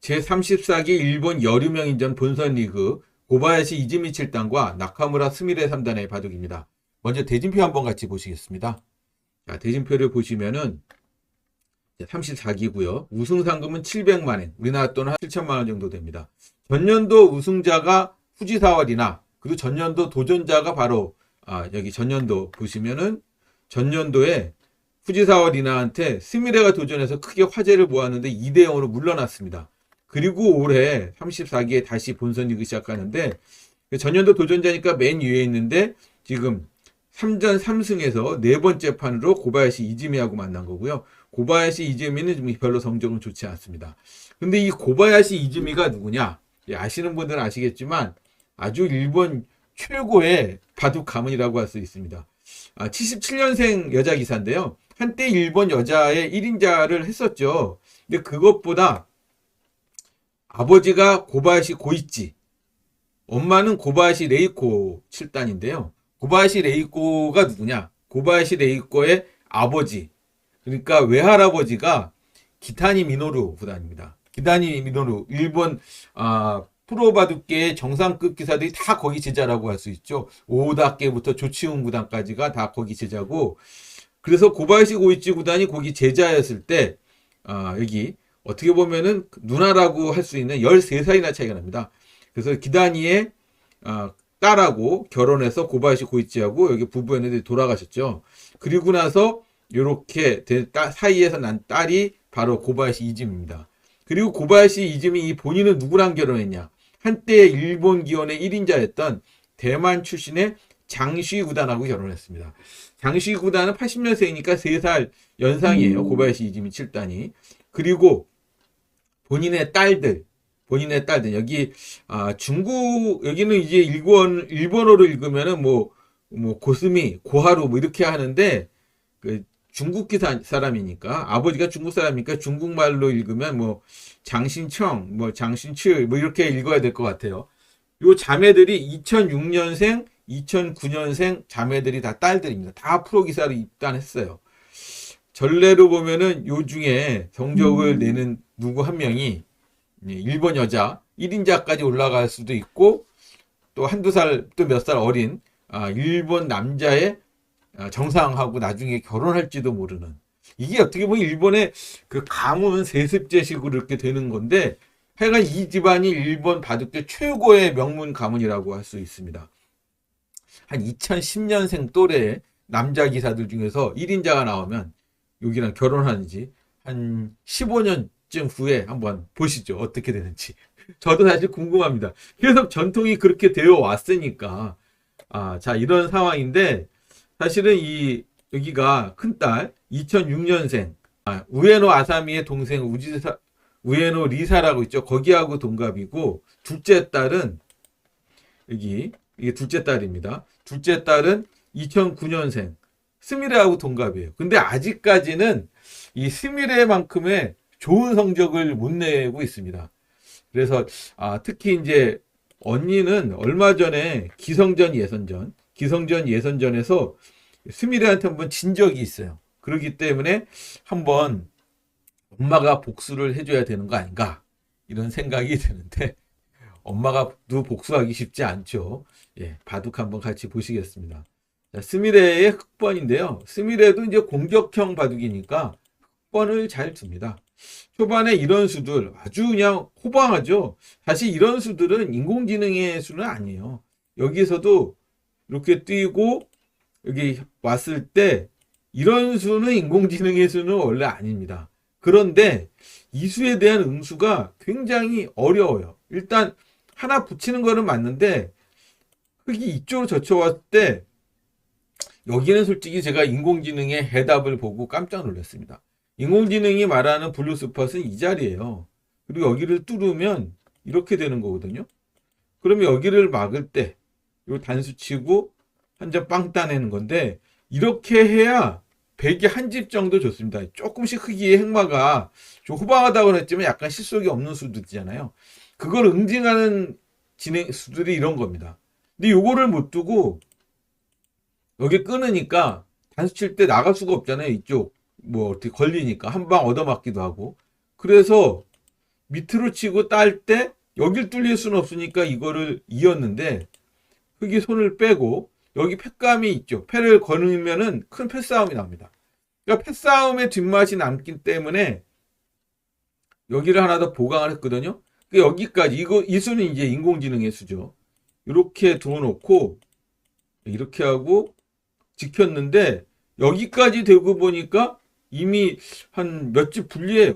제34기 일본 여류명인전 본선 리그 고바야시 이즈미 7단과 나카무라 스미레 3단의 바둑입니다. 먼저 대진표 한번 같이 보시겠습니다. 자, 대진표를 보시면은 34기고요. 우승 상금은 700만엔, 우리나라 돈은 한 7천만 원 정도 됩니다. 전년도 우승자가 후지사월이나 그리고 전년도 도전자가 바로 아, 여기 전년도 보시면은 전년도에 후지사와 리나한테 스미레가 도전해서 크게 화제를 모았는데 2대 0으로 물러났습니다. 그리고 올해 34기에 다시 본선 리그 시작하는데 전년도 도전자니까 맨 위에 있는데 지금 3전 3승에서 네 번째 판으로 고바야시 이즈미하고 만난 거고요. 고바야시 이즈미는 좀 별로 성적은 좋지 않습니다. 근데 이 고바야시 이즈미가 누구냐? 예, 아시는 분들은 아시겠지만 아주 일본 최고의 바둑 가문이라고 할 수 있습니다. 아, 77년생 여자 기사인데요. 한때 일본 여자의 1인자를 했었죠. 근데 그것보다 아버지가 고바야시 고이치, 엄마는 고바야시 레이코 7단인데요. 고바야시 레이코가 누구냐? 고바야시 레이코의 아버지, 그러니까 외할아버지가 기타니 미노루 구단입니다. 기타니 미노루, 일본 아, 프로바둑계의 정상급 기사들이 다 거기 제자라고 할 수 있죠. 오다께부터 조치훈 구단까지가 다 거기 제자고, 그래서 고바야시 고이치 구단이 거기 제자였을 때, 아, 여기 어떻게 보면은 누나라고 할 수 있는 13살이나 차이가 납니다. 그래서 기다니의 아, 딸하고 결혼해서 고바야시 고이치하고 여기 부부였는데 돌아가셨죠. 그리고 나서 이렇게 사이에서 난 딸이 바로 고바야시 이즈미입니다. 그리고 고바야시 이즈미 이 본인은 누구랑 결혼했냐? 한때 일본 기원의 1인자였던 대만 출신의 장시 구단하고 결혼했습니다. 장시 구단은 80년생이니까 3살 연상이에요. 고바야시 이즈미 7단이. 그리고 본인의 딸들, 본인의 딸들 여기 아, 중국 여기는 이제 일본 일본어로 읽으면은 뭐뭐 고스미, 고하루 뭐 이렇게 하는데 그 중국 기사 사람이니까 아버지가 중국 사람이니까 중국말로 읽으면 뭐 장신청, 뭐 장신츠 뭐 이렇게 읽어야 될 것 같아요. 요 자매들이 2006년생, 2009년생 자매들이 다 딸들입니다. 다 프로 기사로 입단했어요. 전례로 보면은 요 중에 성적을 내는 누구 한 명이 일본 여자 1인자까지 올라갈 수도 있고 또 한두 살 또 몇 살 어린 아, 일본 남자의 아, 정상하고 나중에 결혼할지도 모르는 이게 어떻게 보면 일본의 그 가문 세습제식으로 이렇게 되는 건데 하여간 이 집안이 일본 바둑계 최고의 명문 가문이라고 할 수 있습니다. 한 2010년생 또래 남자 기사들 중에서 1인자가 나오면 여기랑 결혼하는지 한 15년 쯤 후에 한번 보시죠. 어떻게 되는지. 저도 사실 궁금합니다. 계속 전통이 그렇게 되어 왔으니까. 아, 자, 이런 상황인데, 사실은 이, 여기가 큰딸, 2006년생, 아, 우에노 아사미의 동생 우지사, 우에노 리사라고 있죠. 거기하고 동갑이고, 둘째 딸은, 여기, 이게 둘째 딸입니다. 둘째 딸은 2009년생, 스미레하고 동갑이에요. 근데 아직까지는 이 스미레만큼의 좋은 성적을 못 내고 있습니다. 그래서, 아, 특히 이제, 언니는 얼마 전에 기성전 예선전, 기성전 예선전에서 스미레한테 한번 진 적이 있어요. 그렇기 때문에 한번 엄마가 복수를 해줘야 되는 거 아닌가 이런 생각이 드는데 엄마가 누 복수하기 쉽지 않죠. 예, 바둑 한번 같이 보시겠습니다. 자, 스미레의 흑번인데요. 스미레도 이제 공격형 바둑이니까 흑번을 잘 둡니다. 초반에 이런 수들 아주 그냥 호방하죠. 사실 이런 수들은 인공지능의 수는 아니에요. 여기서도 이렇게 뛰고 여기 왔을 때 이런 수는 인공지능의 수는 원래 아닙니다. 그런데 이 수에 대한 응수가 굉장히 어려워요. 일단 하나 붙이는 거는 맞는데 흙이 이쪽으로 젖혀왔을 때 여기는 솔직히 제가 인공지능의 해답을 보고 깜짝 놀랐습니다. 인공지능이 말하는 블루 스팟은 이 자리예요. 그리고 여기를 뚫으면 이렇게 되는 거거든요. 그러면 여기를 막을 때, 요 단수 치고 한 점 빵 따내는 건데, 이렇게 해야 백이 한 집 정도 좋습니다. 조금씩 흙이의 행마가 좀 호방하다고 했지만 약간 실속이 없는 수들이잖아요. 그걸 응징하는 진행 수들이 이런 겁니다. 근데 요거를 못 두고 여기 끊으니까 단수 칠 때 나갈 수가 없잖아요. 이쪽 뭐 어떻게 걸리니까 한 방 얻어맞기도 하고 그래서 밑으로 치고 딸 때 여길 뚫릴 수는 없으니까 이거를 이었는데 흙이 손을 빼고 여기 패감이 있죠. 패를 거느면은 큰 패싸움이 납니다. 그러니까 패싸움의 뒷맛이 남기 때문에 여기를 하나 더 보강을 했거든요. 그 여기까지 이거 이 수는 이제 인공지능의 수죠. 이렇게 두어놓고 이렇게 하고 지켰는데 여기까지 되고 보니까 이미 한 몇 집 분리해요.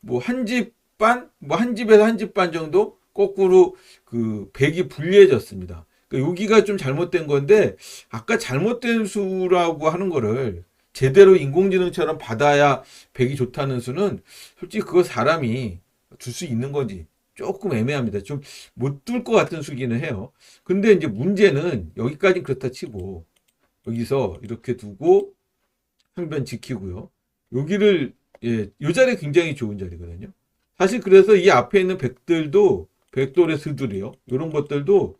뭐 한 집 반, 뭐 한 집에서 한 집 반 정도 거꾸로 그 백이 분리해졌습니다. 그러니까 여기가 좀 잘못된 건데 아까 잘못된 수라고 하는 거를 제대로 인공지능처럼 받아야 백이 좋다는 수는 솔직히 그거 사람이 줄 수 있는 건지 조금 애매합니다. 좀못둘것 같은 수기는 해요. 근데 이제 문제는 여기까지 그렇다 치고 여기서 이렇게 두고 항변 지키고요. 여기를 예, 요 자리 굉장히 좋은 자리거든요. 사실 그래서 이 앞에 있는 백들도 백돌의 스들이요. 이런 것들도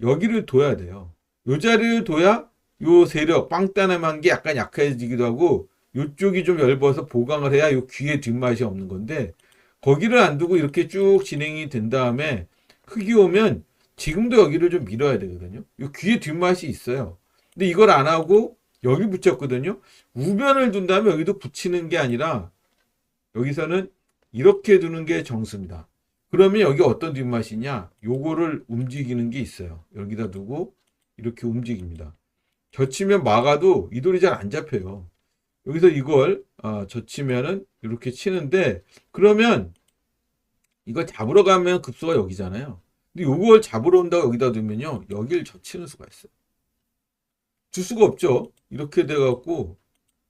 여기를 둬야 돼요. 요 자리를 둬야 요 세력 빵따남한 게 약간 약해지기도 하고 요쪽이 좀 얇아서 보강을 해야 요 귀에 뒷맛이 없는 건데 거기를 안 두고 이렇게 쭉 진행이 된 다음에 흙이 오면 지금도 여기를 좀 밀어야 되거든요. 요 귀에 뒷맛이 있어요. 근데 이걸 안 하고 여기 붙였거든요. 우변을 둔 다음에 여기도 붙이는 게 아니라 여기서는 이렇게 두는 게 정수입니다. 그러면 여기 어떤 뒷맛이냐? 요거를 움직이는 게 있어요. 여기다 두고 이렇게 움직입니다. 젖히면 막아도 이 돌이 잘 안 잡혀요. 여기서 이걸 아, 젖히면은 이렇게 치는데 그러면 이걸 잡으러 가면 급소가 여기잖아요. 근데 요걸 잡으러 온다고 여기다 두면요. 여길 젖히는 수가 있어요. 줄 수가 없죠. 이렇게 돼갖고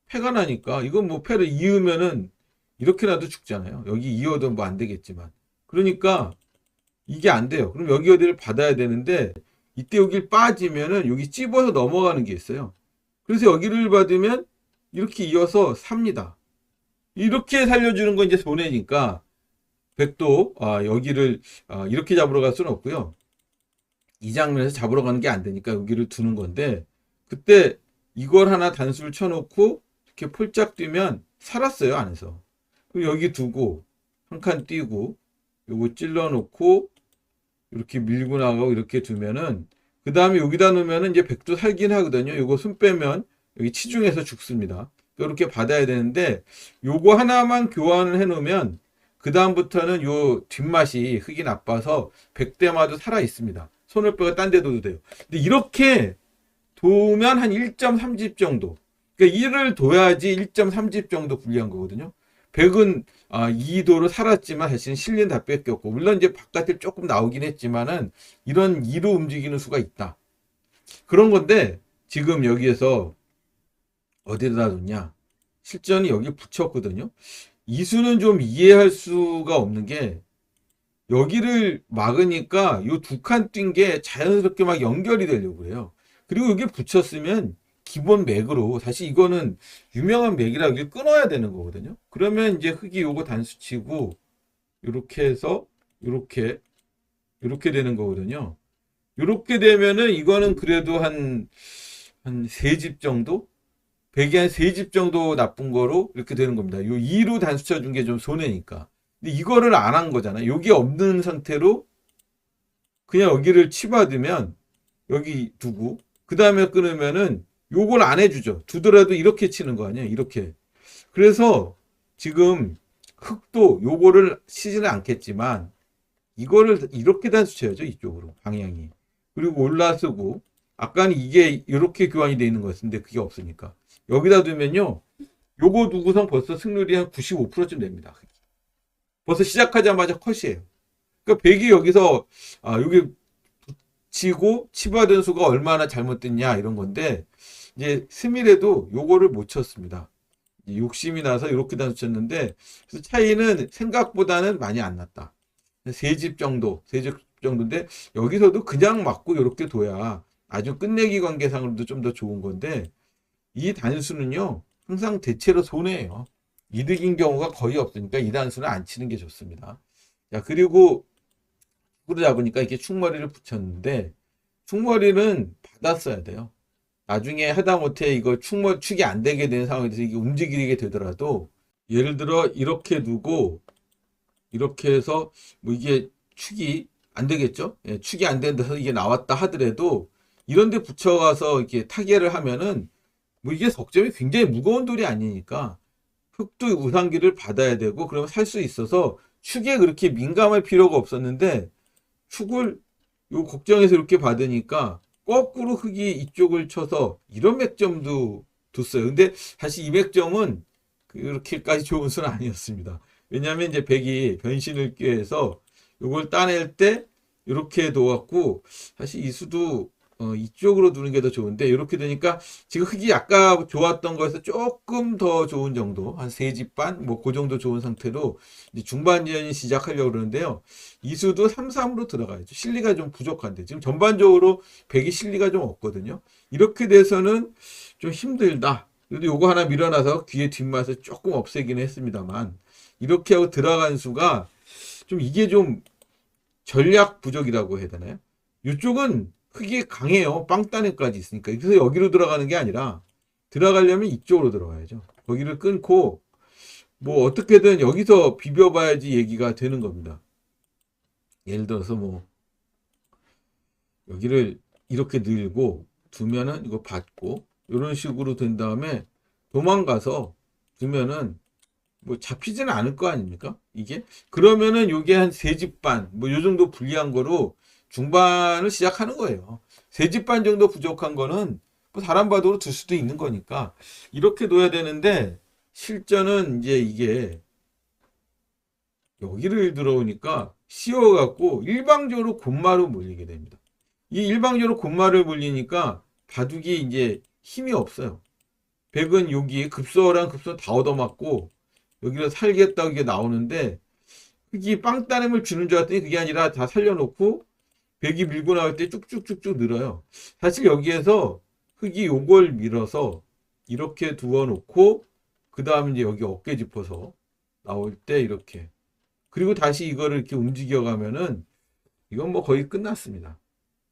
패가 나니까 이건 뭐 패를 이으면은 이렇게라도 죽잖아요. 여기 이어도 뭐 안 되겠지만. 그러니까 이게 안 돼요. 그럼 여기 어디를 받아야 되는데 이때 여기를 빠지면은 여기 찝어서 넘어가는 게 있어요. 그래서 여기를 받으면 이렇게 이어서 삽니다. 이렇게 살려주는 건 이제 손해니까 백도 아, 여기를 아, 이렇게 잡으러 갈 수는 없고요. 이 장면에서 잡으러 가는 게 안 되니까 여기를 두는 건데 그때 이걸 하나 단수를 쳐놓고 이렇게 폴짝 뛰면 살았어요 안에서. 그럼 여기 두고 한칸 띄고 요거 찔러 놓고 이렇게 밀고 나가고 이렇게 두면은 그 다음에 여기다 놓으면은 이제 백도 살긴 하거든요. 요거 숨 빼면 여기 치중해서 죽습니다. 이렇게 받아야 되는데 요거 하나만 교환을 해 놓으면 그 다음부터는 요 뒷맛이 흙이 나빠서 백대마도 살아 있습니다. 손을 빼고 딴 데 둬도 돼요. 근데 이렇게 도면 한 1.3집 정도. 그러니까 이를 둬야지 1.3집 정도 불리한 거거든요. 백은 아, 2도로 살았지만 사실 실린 다 뺏겼고 물론 이제 바깥에 조금 나오긴 했지만은 이런 2로 움직이는 수가 있다. 그런 건데 지금 여기에서 어디다 뒀냐? 실전이 여기 붙였거든요. 이 수는 좀 이해할 수가 없는 게 여기를 막으니까 요 두 칸 뛴 게 자연스럽게 막 연결이 되려고 그래요. 그리고 여기 붙였으면 기본 맥으로 사실 이거는 유명한 맥이라 이게 끊어야 되는 거거든요. 그러면 이제 흙이 요거 단수 치고 이렇게 해서 이렇게 이렇게 되는 거거든요. 이렇게 되면은 이거는 그래도 한 한 세 집 정도 백이 한 세 집 정도 나쁜 거로 이렇게 되는 겁니다. 요 2로 단수 쳐준 게 좀 손해니까. 근데 이거를 안 한 거잖아요. 여기 없는 상태로 그냥 여기를 치받으면 여기 두고 그 다음에 끊으면은 요걸 안 해주죠. 두더라도 이렇게 치는 거 아니에요. 이렇게. 그래서 지금 흙도 요거를 치지는 않겠지만 이거를 이렇게 단수 쳐야죠. 이쪽으로 방향이. 그리고 올라서고 아까는 이게 이렇게 교환이 되어 있는 거였는데 그게 없으니까 여기다 두면요. 요거 두고선 벌써 승률이 한 95%쯤 됩니다. 벌써 시작하자마자 컷이에요. 그러니까 백이 여기서 아 여기 치고 치받은 수가 얼마나 잘못됐냐 이런 건데 이제 스밀에도 요거를 못 쳤습니다. 욕심이 나서 이렇게 단수 쳤는데 차이는 생각보다는 많이 안 났다. 세 집 정도, 세 집 정도인데 여기서도 그냥 맞고 이렇게 둬야 아주 끝내기 관계상으로도 좀 더 좋은 건데 이 단수는요 항상 대체로 손해예요. 이득인 경우가 거의 없으니까 이 단수는 안 치는 게 좋습니다. 자 그리고 축구를 잡으니까 이렇게 축머리를 붙였는데 축머리는 받았어야 돼요. 나중에 하다못해 이거 축머 축이 안 되게 된 상황에서 이게 움직이게 되더라도 예를 들어 이렇게 두고 이렇게 해서 뭐 이게 축이 안 되겠죠? 예, 축이 안 된다서 이게 나왔다 하더라도 이런 데 붙여가서 이렇게 타개를 하면은 뭐 이게 석점이 굉장히 무거운 돌이 아니니까 흙도 우상기를 받아야 되고 그러면 살 수 있어서 축에 그렇게 민감할 필요가 없었는데 축을 요 걱정해서 이렇게 받으니까 거꾸로 흙이 이쪽을 쳐서 이런 맥점도 뒀어요. 근데 사실 이 맥점은 그렇게까지 좋은 수는 아니었습니다. 왜냐하면 이제 백이 변신을 꾀해서 요걸 따낼 때 이렇게 놓았고 사실 이 수도 어, 이쪽으로 두는 게 더 좋은데 이렇게 되니까 지금 흙이 아까 좋았던 거에서 조금 더 좋은 정도 한 세 집 반 뭐 그 정도 좋은 상태로 중반전이 시작하려고 그러는데요. 이 수도 3, 3으로 들어가야죠. 실리가 좀 부족한데 지금 전반적으로 백이 실리가 좀 없거든요. 이렇게 돼서는 좀 힘들다. 그래도 요거 하나 밀어놔서 귀에 뒷맛을 조금 없애기는 했습니다만 이렇게 하고 들어간 수가 좀 이게 좀 전략 부족이라고 해야 되나요? 이쪽은 흙이 강해요. 빵따내까지 있으니까. 그래서 여기로 들어가는 게 아니라 들어가려면 이쪽으로 들어가야죠. 거기를 끊고 뭐 어떻게든 여기서 비벼봐야지 얘기가 되는 겁니다. 예를 들어서 뭐 여기를 이렇게 늘고 두면은 이거 받고 이런 식으로 된 다음에 도망가서 두면은 뭐 잡히지는 않을 거 아닙니까? 이게 그러면은 요게 한 세 집 반 뭐 요 정도 불리한 거로 중반을 시작하는 거예요. 세 집 반 정도 부족한 거는 뭐 사람 바도로 둘 수도 있는 거니까 이렇게 둬야 되는데 실전은 이제 이게 여기를 들어오니까 씌워갖고 일방적으로 곤마로 몰리게 됩니다. 이 일방적으로 곤마를 몰리니까 바둑이 이제 힘이 없어요. 백은 여기 급소랑 급소 다 얻어맞고 여기를 살겠다고 이게 나오는데 흙이 빵따냄을 주는 줄 알았더니 그게 아니라 다 살려놓고 백이 밀고 나올 때 쭉쭉쭉쭉 늘어요. 사실 여기에서 흙이 요걸 밀어서 이렇게 두어 놓고 그 다음 이제 여기 어깨 짚어서 나올 때 이렇게 그리고 다시 이거를 이렇게 움직여 가면은 이건 뭐 거의 끝났습니다.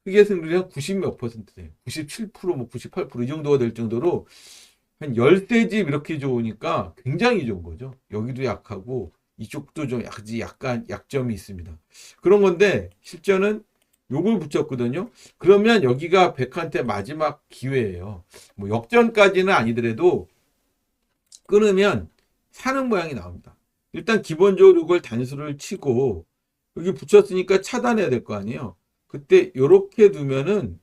흙의 승률이 한 90 몇 퍼센트 돼요. 97%뭐 98%이 정도가 될 정도로 한 열대 집 이렇게 좋으니까 굉장히 좋은 거죠. 여기도 약하고 이쪽도 좀 약지 약간 약점이 있습니다. 그런 건데 실전은 요걸 붙였거든요. 그러면 여기가 백한테 마지막 기회예요. 뭐 역전까지는 아니더라도 끊으면 사는 모양이 나옵니다. 일단 기본적으로 이걸 단수를 치고 여기 붙였으니까 차단해야 될 거 아니에요. 그때 요렇게 두면은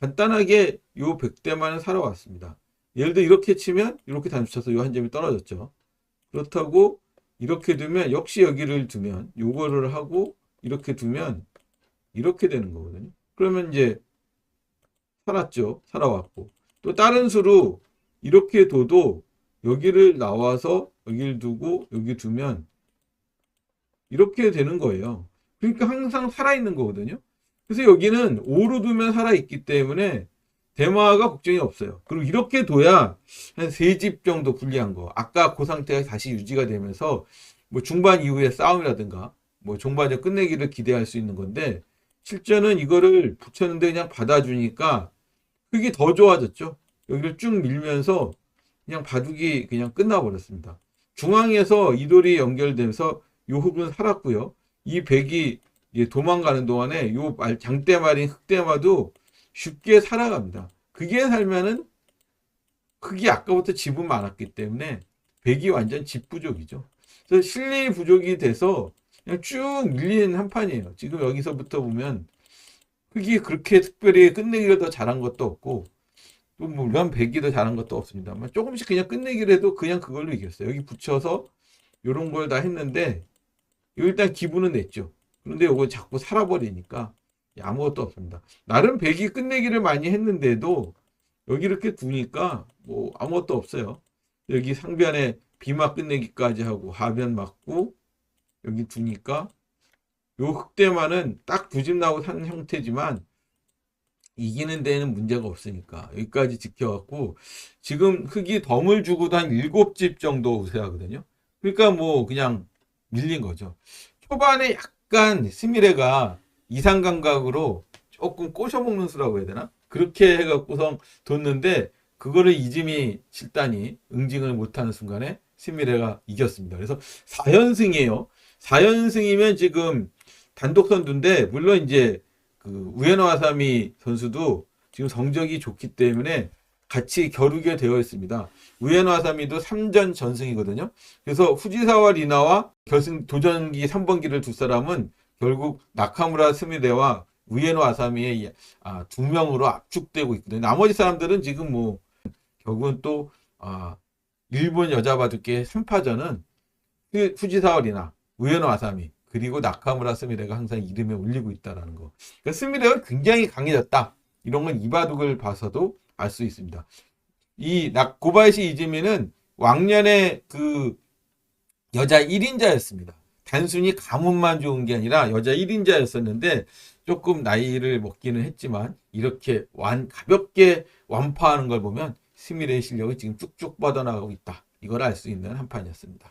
간단하게 요 100대만은 살아왔습니다. 예를 들어 이렇게 치면 이렇게 단수 쳐서 요 한 점이 떨어졌죠. 그렇다고 이렇게 두면 역시 여기를 두면 요거를 하고 이렇게 두면 이렇게 되는 거거든요. 그러면 이제 살았죠. 살아왔고. 또 다른 수로 이렇게 둬도 여기를 나와서 여기를 두고 여기 두면 이렇게 되는 거예요. 그러니까 항상 살아있는 거거든요. 그래서 여기는 5로 두면 살아있기 때문에 대마가 걱정이 없어요. 그리고 이렇게 둬야 한 세 집 정도 불리한 거. 아까 그 상태가 다시 유지가 되면서 뭐 중반 이후에 싸움이라든가 뭐 종반전 끝내기를 기대할 수 있는 건데 실전은 이거를 붙였는데 그냥 받아주니까 흙이 더 좋아졌죠. 여기를 쭉 밀면서 그냥 바둑이 그냥 끝나버렸습니다. 중앙에서 이 돌이 연결돼서 요 흙은 살았고요. 이 백이 도망가는 동안에 요 말- 장대말인 흑대마도 쉽게 살아갑니다. 그게 살면은 흙이 아까부터 집은 많았기 때문에 백이 완전 집 부족이죠. 그래서 실리 부족이 돼서 쭉 밀리는 한 판이에요. 지금 여기서부터 보면 흙이 그렇게 특별히 끝내기를 더 잘한 것도 없고 또 물론 백이 더 잘한 것도 없습니다만 조금씩 그냥 끝내기를 해도 그냥 그걸로 이겼어요. 여기 붙여서 이런 걸 다 했는데 일단 기분은 냈죠. 그런데 이거 자꾸 살아버리니까 아무것도 없습니다. 나름 백이 끝내기를 많이 했는데도 여기 이렇게 두니까 뭐 아무것도 없어요. 여기 상변에 비막 끝내기까지 하고 하변 맞고 여기 두니까 요 흑대만은 딱 두 집 나고 사는 형태지만 이기는 데에는 문제가 없으니까 여기까지 지켜갖고 지금 흙이 덤을 주고도 한 일곱 집 정도 우세하거든요. 그러니까 뭐 그냥 밀린 거죠. 초반에 약간 스미레가 이상 감각으로 조금 꼬셔먹는 수라고 해야 되나? 그렇게 해갖고서 뒀는데 그거를 이지미 7단이 응징을 못하는 순간에 스미레가 이겼습니다. 그래서 4연승이에요. 4연승이면 지금 단독 선두인데 물론 이제 그 우에노 아사미 선수도 지금 성적이 좋기 때문에 같이 겨루게 되어 있습니다. 우에노 아사미도 3전 전승이거든요. 그래서 후지사와 리나와 결승 도전기 3번기를 두 사람은 결국 나카무라 스미레와 우에노 아사미의 이- 아, 두 명으로 압축되고 있거든요. 나머지 사람들은 지금 뭐 결국은 또 아, 일본 여자 바둑계 3파전은 후지사와 리나, 우에노 아사미 그리고 나카무라 스미레가 항상 이름에 올리고 있다라는 거. 그러니까 스미레가 굉장히 강해졌다. 이런 건 이 바둑을 봐서도 알 수 있습니다. 이 낙- 고바야시 이즈미는 왕년에 그 여자 1인자였습니다. 단순히 가문만 좋은 게 아니라 여자 1인자였었는데 조금 나이를 먹기는 했지만 이렇게 완 가볍게 완파하는 걸 보면 스미레의 실력이 지금 쭉쭉 뻗어나가고 있다. 이걸 알 수 있는 한 판이었습니다.